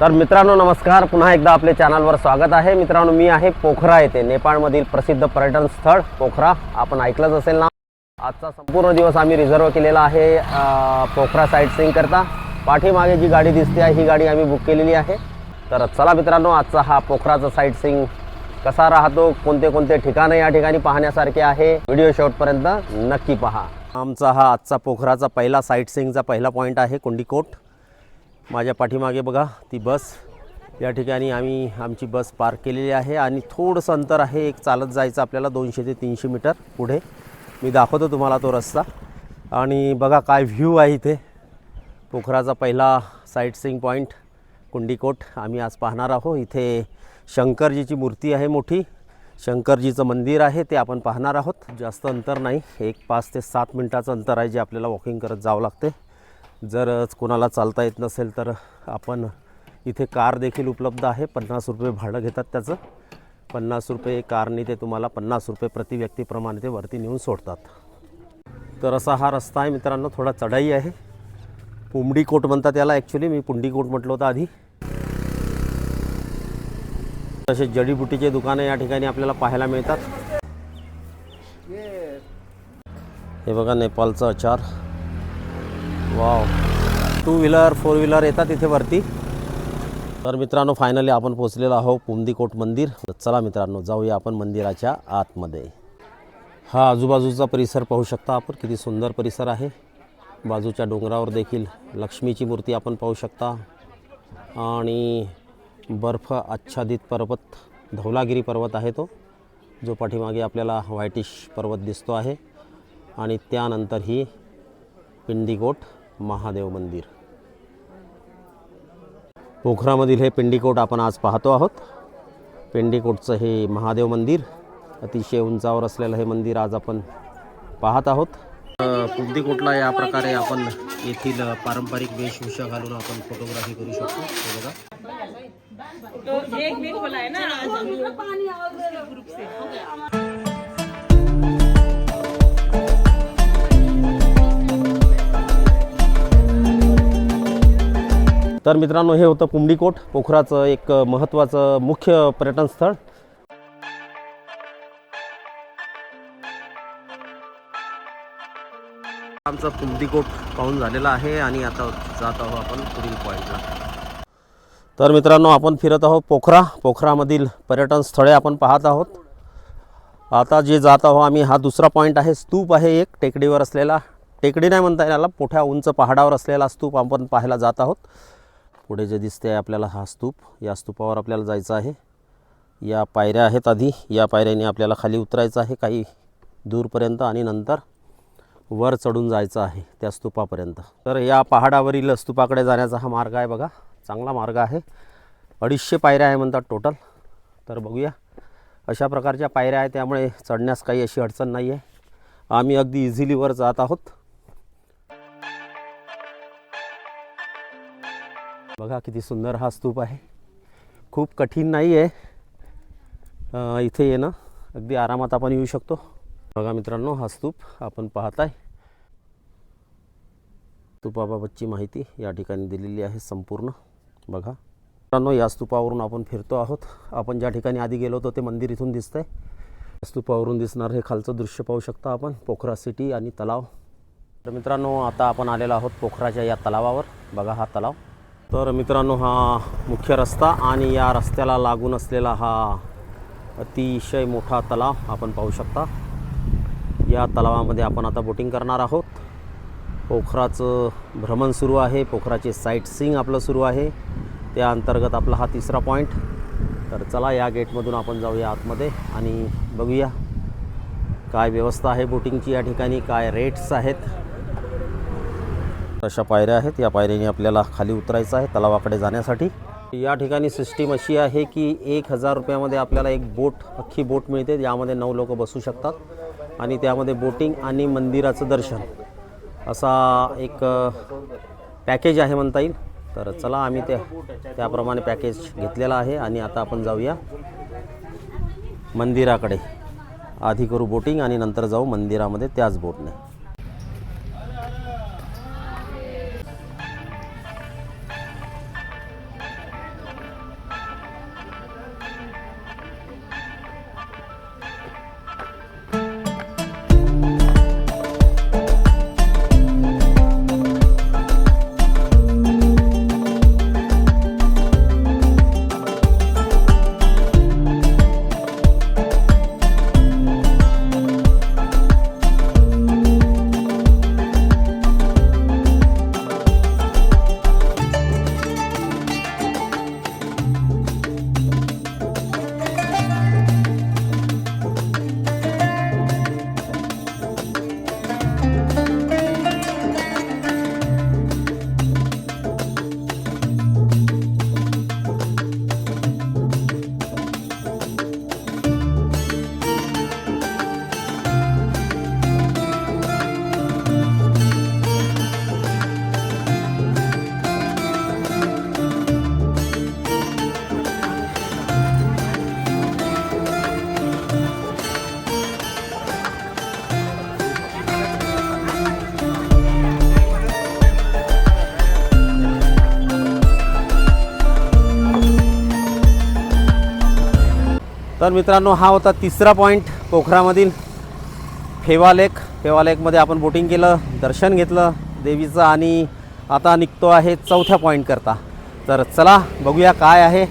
तर मित्रांनो नमस्कार. पुन्हा एकदा आपल्या चॅनलवर स्वागत आहे. मित्रांनो मी आहे पोखरा येथे. नेपाळमधील प्रसिद्ध पर्यटन स्थळ पोखरा. आपण ऐकलंच असेल ना? आजचा संपूर्ण दिवस आम्ही रिझर्व केलेला आहे पोखरा साईट सीईंग करता. पाठीमागे जी गाडी दिसते आहे ही गाडी आम्ही बुक केलेली आहे. तर चला मित्रांनो आजचा हा पोखराचा साईट सिंग कसा राहतो कोणते कोणते ठिकाणं या ठिकाणी पाहण्यासारखे आहे व्हिडिओ शेवटपर्यंत नक्की पहा. आमचा हा आजचा पोखराचा पहिला साईट सिंगचा पहिला पॉईंट आहे कोंडीकोट. माझ्या पाठीमागे बघा ती बस. या ठिकाणी आम्ही आमची बस पार्क केलेली आहे आणि थोडंसं अंतर आहे. एक चालत जायचं आपल्याला दोनशे ते तीनशे मीटर पुढे. मी दाखवतो तुम्हाला तो रस्ता. आणि बघा काय व्ह्यू आहे इथे. पोखराचा पहिला साईट पॉईंट कुंडीकोट. आम्ही आज पाहणार आहोत. इथे शंकरजीची मूर्ती आहे मोठी. शंकरजीचं मंदिर आहे ते आपण पाहणार आहोत. जास्त अंतर नाही. एक पाच ते सात मिनटाचं अंतर आहे जे आपल्याला वॉकिंग करत जावं लागते. जर कोणाला चालता येत नसेल तर आपण इथे कार देखील उपलब्ध आहे. पन्नास रुपये भाडं घेतात त्याचं. पन्नास रुपये कारने ते तुम्हाला पन्नास रुपये प्रति व्यक्तीप्रमाणे ते वरती नेऊन सोडतात. तर असा हा रस्ता आहे मित्रांनो थोडा चढाई आहे. पुंबडी कोट म्हणतात याला ॲक्च्युली मी पुंडी कोट म्हटलं होतं आधी. तसे जडीबुटीचे दुकानं या ठिकाणी आपल्याला पाहायला मिळतात. हे बघा नेपाळचं अचार. Wow two wheeler four wheeler येतात इथे वरती. तर मित्रांनो फायनली आपण पोचलेलो आहोत पुमदीकोट मंदिर. चला मित्रांनो जाऊया आपण मंदिराच्या आतमध्ये. हा आजूबाजूचा परिसर पाहू शकता आपण. किती सुंदर परिसर आहे. बाजूच्या डोंगरावर देखील लक्ष्मीची मूर्ती आपण पाहू शकता. आणि बर्फ आच्छादित पर्वत धौलागिरी पर्वत आहे तो जो पाठीमागे आपल्याला व्हायटिश पर्वत दिसतो आहे. आणि त्यानंतर ही पिंडीकोट महादेव मंदिर. पोखरामधील हे पिंडीकोट आपण आज पाहतो आहोत. पिंडीकोटचं हे महादेव मंदिर अतिशय उंचावर असलेलं हे मंदिर आज आपण पाहत आहोत. पिंडीकोटला या प्रकारे आपण येथील पारंपरिक वेशभूषा घालून आपण फोटोग्राफी करू शकतो. बघा. तर मित्रांनो हे होतं पुंडीकोट पोखराचं एक महत्त्वाचं मुख्य पर्यटन स्थळ आमचा पुंडीकोट पाहून झालेला आहे आणि आता जात आहोत आपण पुढील पॉईंटला तर मित्रांनो आपण फिरत आहोत पोखरा. पोखरामधील पर्यटन स्थळे आपण पाहत आहोत. आता जे जात आहोत आम्ही हा दुसरा पॉईंट आहे. स्तूप आहे एक टेकडीवर असलेला. टेकडी नाही म्हणता येणार मोठ्या उंच पहाडावर असलेला स्तूप आपण पाहायला जात आहोत. पुढे जे दिसते आहे आपल्याला हा स्तूप या स्तूपावर आपल्याला जायचं आहे. या पायऱ्या आहेत आधी. या पायऱ्याने आपल्याला खाली उतरायचं आहे काही दूरपर्यंत आणि नंतर वर चढून जायचं आहे त्या स्तूपापर्यंत. तर या पहाडावरील स्तूपाकडे जाण्याचा हा मार्ग आहे बघा. चांगला मार्ग आहे. अडीचशे पायऱ्या आहे म्हणतात टोटल तर बघूया. अशा प्रकारच्या पायऱ्या आहे त्यामुळे चढण्यास काही अशी अडचण नाही आहे आम्ही अगदी इझिली वर जात आहोत. बघा किती सुंदर हा स्तूप आहे. खूप कठीण नाही आहे इथे येणं. अगदी आरामात आपण येऊ शकतो. बघा मित्रांनो हा स्तूप आपण पाहताय. स्तूपाबाबतची माहिती या ठिकाणी दिलेली आहे संपूर्ण. बघा. मित्रांनो या स्तूपावरून आपण फिरतो आहोत. आपण ज्या ठिकाणी आधी गेलो होतो ते मंदिर इथून दिसतंय. स्तूपावरून दिसणार हे खालचं दृश्य पाहू शकता आपण. पोखरा सिटी आणि तलाव. तर मित्रांनो आता आपण आलेलो आहोत पोखराच्या या तलावावर. बघा हा तलाव. तर मित्रांनो हा मुख्य रस्ता आणि या रस्त्याला लागून असलेला हा अतिशय मोठा तलाव आपण पाहू शकता. या तलावामध्ये आपण आता बोटिंग करणार आहोत. पोखराचं भ्रमण सुरू आहे. पोखराचे साईट सीईंग आपलं सुरू आहे. त्या अंतर्गत आपला हा तिसरा पॉईंट तर चला या गेटमधून आपण जाऊया आतमध्ये आणि बघूया काय व्यवस्था आहे बोटिंगची या ठिकाणी काय रेट्स आहेत. अशा पायऱ्या आहेत. या पायऱ्याने आपल्याला खाली उतरायचं आहे तलावाकडे जाण्यासाठी. या ठिकाणी सिस्टीम अशी आहे की एक हजार रुपयामध्ये आपल्याला एक बोट अख्खी बोट मिळते. यामध्ये नऊ लोक बसू शकतात. आणि त्यामध्ये बोटिंग आणि मंदिराचं दर्शन असा एक पॅकेज आहे म्हणता येईल. तर चला आम्ही त्या त्याप्रमाणे पॅकेज घेतलेला आहे आणि आता आपण जाऊया मंदिराकडे. आधी करू बोटिंग आणि नंतर जाऊ मंदिरामध्ये त्याच बोटने. तर मित्रांनो हा होता तिसरा पॉईंट पोखरामधील फेवा लेक. फेवा लेकमध्ये आपण बोटिंग केलं दर्शन घेतलं देवीचं आणि आता निघतो आहे चौथ्या पॉईंट करता. तर चला बघूया काय आहे.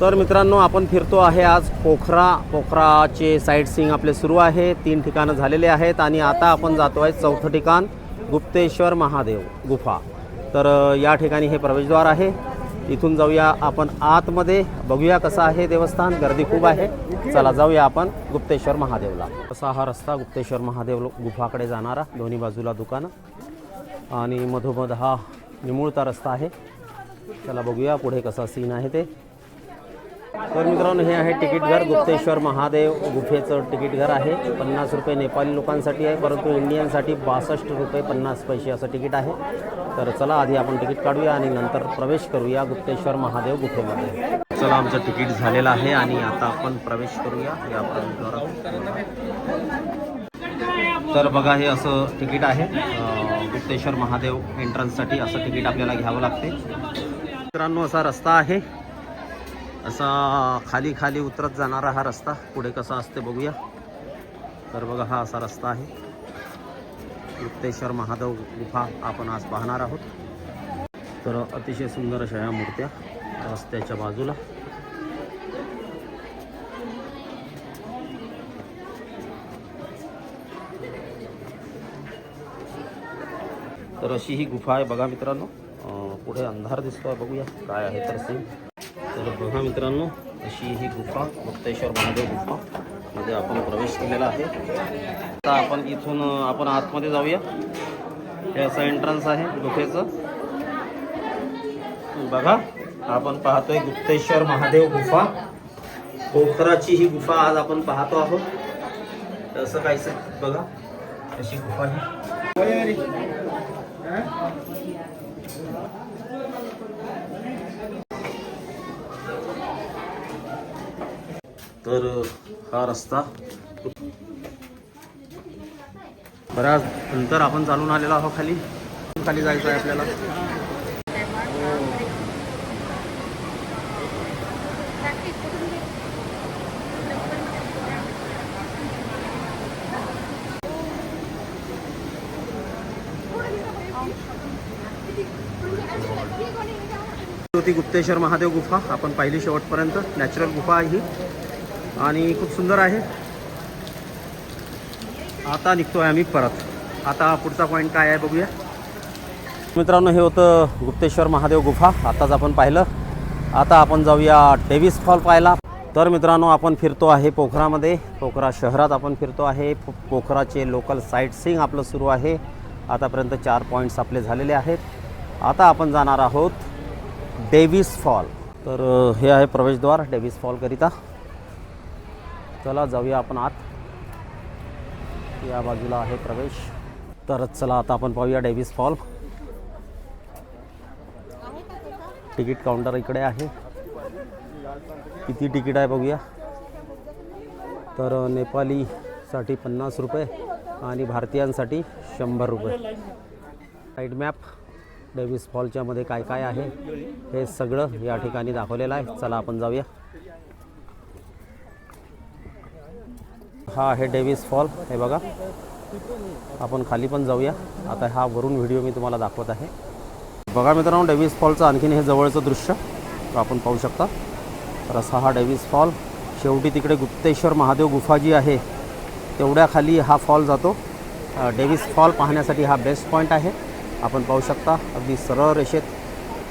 तर मित्रांनो आपण फिरतो आहे आज पोखरा. पोखराचे साईट सीइंग आपले सुरू आहे. तीन ठिकाणं झालेले आहेत आणि आता आपण जातो आहे चौथं ठिकाण गुप्तेश्वर महादेव गुफा. तर या ठिकाणी हे प्रवेशद्वार आहे. इथून जाऊया आपण आतमध्ये. बघूया कसं आहे देवस्थान. गर्दी खूप आहे. चला जाऊया आपण गुप्तेश्वर महादेवला. असा हा रस्ता गुप्तेश्वर महादेव गुफाकडे जाणारा दोन्ही बाजूला दुकानं. आणि मधोमध हा निमुळता रस्ता आहे. चला बघूया पुढे कसा सीन आहे ते. तर मित्रांनो हे आहे तिकीट घर. गुप्तेश्वर महादेव गुफेचं तिकीट घर आहे. पन्नास रुपये नेपाळी लोकांसाठी आहे परंतु इंडियनसाठी बासष्ट रुपये पन्नास पैसे असं तिकीट आहे. तर चला आधी आपण तिकीट काढूया आणि नंतर प्रवेश करूया गुप्तेश्वर महादेव गुफेमध्ये. चला आमचं तिकीट झालेलं आहे आणि आता आपण प्रवेश करूया या प्रवेशद्वारात. तर बघा हे असं तिकीट आहे. गुप्तेश्वर महादेव एंट्रन्ससाठी असं तिकीट आपल्याला घ्यावं लागते. मित्रांनो असा रस्ता आहे. असा खाली खाली उतरत जाणारा हा रस्ता. पुढे कसा असते बघूया. तर बघा हा असा रस्ता आहे. गुप्तेश्वर महादेव गुफा आपण आज पाहणार आहोत. तर अतिशय सुंदर अशा ह्या मूर्त्या रस्त्याच्या बाजूला. तर अशी ही गुफा आहे बघा मित्रांनो. पुढे अंधार दिसतोय बघूया. काय आहे तर सीन तर बघा मित्रांनो अशी ही गुफा गुप्तेश्वर महादेव गुफा मध्ये आपण प्रवेश केलेला आहे. आता आपण इथून आपण आतमध्ये जाऊया. हे असं एंट्रन्स आहे गुफेचं. बघा आपण पाहतोय गुप्तेश्वर महादेव गुफा. पोखराची ही गुफा आज आपण पाहतो आहोत. असं काहीच बघा अशी गुफा ही तर हा रस्ता. बऱ्याच नंतर आपण चालून आलेलो आहोत खाली. खाली जायचं आहे आपल्याला. होती गुप्तेश्वर महादेव गुफा आपण पाहिली शेवटपर्यंत. नॅचरल गुफा आहे ही. आणि खूप सुंदर आहे. आता निघतो आहे आम्ही परत. आता पुढचा पॉईंट काय आहे बघूया. मित्रांनो हे होतं गुप्तेश्वर महादेव गुफा. आताच आपण पाहिलं. आता आपण जाऊया डेव्हिस फॉल पाहायला. तर मित्रांनो आपण फिरतो आहे पोखरामध्ये. पोखरा शहरात आपण फिरतो आहे. पोखराचे लोकल साईट आपलं सुरू आहे. आतापर्यंत चार पॉईंट्स आपले झालेले आहेत. आता आपण जाणार आहोत डेव्हिस फॉल तर हे आहे प्रवेशद्वार डेव्हिस फॉलकरिता चला जाऊया आपण आत. या बाजूला आहे प्रवेश. तर चला आता आपण पाहूया डेव्हिस फॉल. तिकीट काउंटर इकडे आहे. किती तिकीट आहे बघूया. तर नेपालीसाठी पन्नास रुपये आणि भारतीयांसाठी शंभर रुपये. साईड मॅप डेव्हिस फॉलच्यामध्ये काय काय आहे हे सगळं या ठिकाणी दाखवलेलं आहे. चला आपण जाऊया. हा आहे डेव्हिस फॉल. हे बघा. आपण खाली पण जाऊया. आता हा वरून व्हिडिओ मी तुम्हाला दाखवत आहे. बघा मित्रांनो डेव्हिस फॉलचं आणखीन हे जवळचं दृश्य. आपण पाहू शकता. तर असा हा डेव्हिस फॉल. शेवटी तिकडे गुप्तेश्वर महादेव गुफा जी आहे तेवढ्या खाली हा फॉल जातो. डेव्हिस फॉल पाहण्यासाठी हा बेस्ट पॉईंट आहे. आपण पाहू शकता अगदी सरळ रेषेत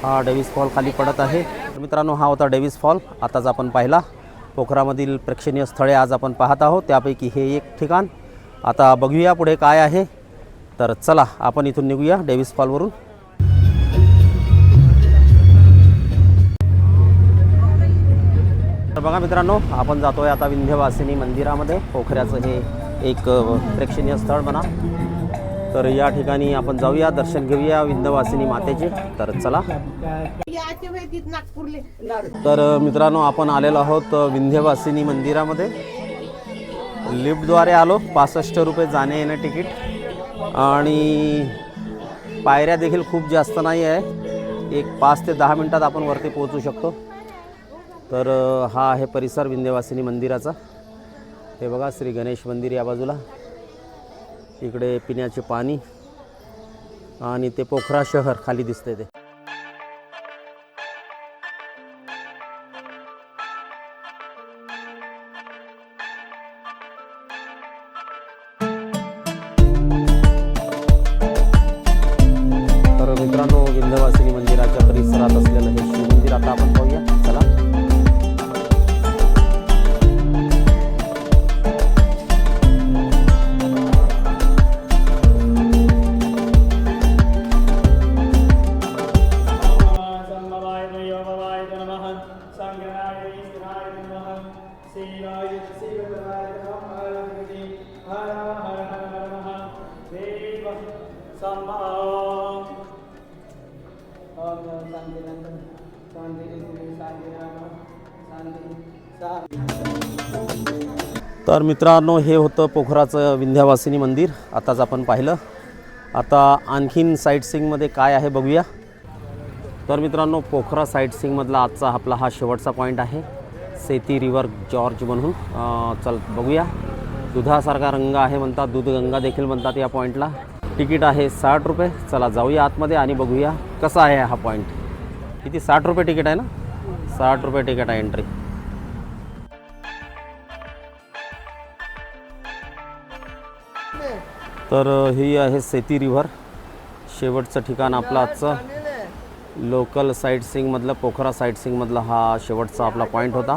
हा डेव्हिस फॉल खाली पडत आहे. मित्रांनो हा होता डेव्हिस फॉल. आताच आपण पाहिला. पोखरामधील प्रेक्षणीय स्थळे आज आपण पाहत आहोत. त्यापैकी हे एक ठिकाण. आता बघूया पुढे काय आहे. तर चला आपण इथून निघूया डेव्हिस फॉलवरून. तर बघा मित्रांनो आपण जातोय आता विंध्यवासिनी मंदिरामध्ये. पोखऱ्याचं हे एक प्रेक्षणीय स्थळ म्हणा. तर या ठिकाणी आपण जाऊया. दर्शन घेऊया विंध्यवासिनी मातेचे. तर चला. तर मित्रांनो आपण आलेलो आहोत विंध्यवासिनी मंदिरामध्ये. लिफ्टद्वारे आलो. पासष्ट रुपये जाणे येणं तिकीट. आणि पायऱ्या देखील खूप जास्त नाही आहे. एक पाच ते दहा मिनटात आपण वरती पोहोचू शकतो. तर हा आहे परिसर विंध्यवासिनी मंदिराचा. हे बघा श्री गणेश मंदिर या बाजूला. इकडे पिण्याचे पाणी आणि ते पोखरा शहर खाली दिसते ते. तर मित्रांनो विंध्यवासिनी मंदिराच्या परिसरात असलेलं हे शिवमंदिर आता आपण पाहूया. चला. हर हर हर देव राम तर मित्रांनो हे होतं पोखराचं विंध्यावासिनी मंदिर. आताच आपण पाहिलं. आता आणखीन साईटसिंगमध्ये काय आहे बघूया. तर मित्रांनो पोखरा साईटसिंगमधला आजचा आपला हा शेवटचा पॉईंट आहे. सेती रिव्हर जॉर्ज म्हणून. चल बघूया. दुधासारखा रंग आहे म्हणतात दूधगंगा देखील म्हणतात या पॉईंटला तिकीट आहे साठ रुपये. चला जाऊया आतमध्ये आणि बघूया कसा आहे हा पॉईंट किती? साठ रुपये तिकीट आहे ना? साठ रुपये तिकीट आहे एंट्री तर ही आहे सेती रिव्हर शेवटचं ठिकाण आपलं आजचं. लोकल साईट सीइंगमधलं पोखरा साईट सीइंगमधला हा शेवटचा आपला पॉईंट होता.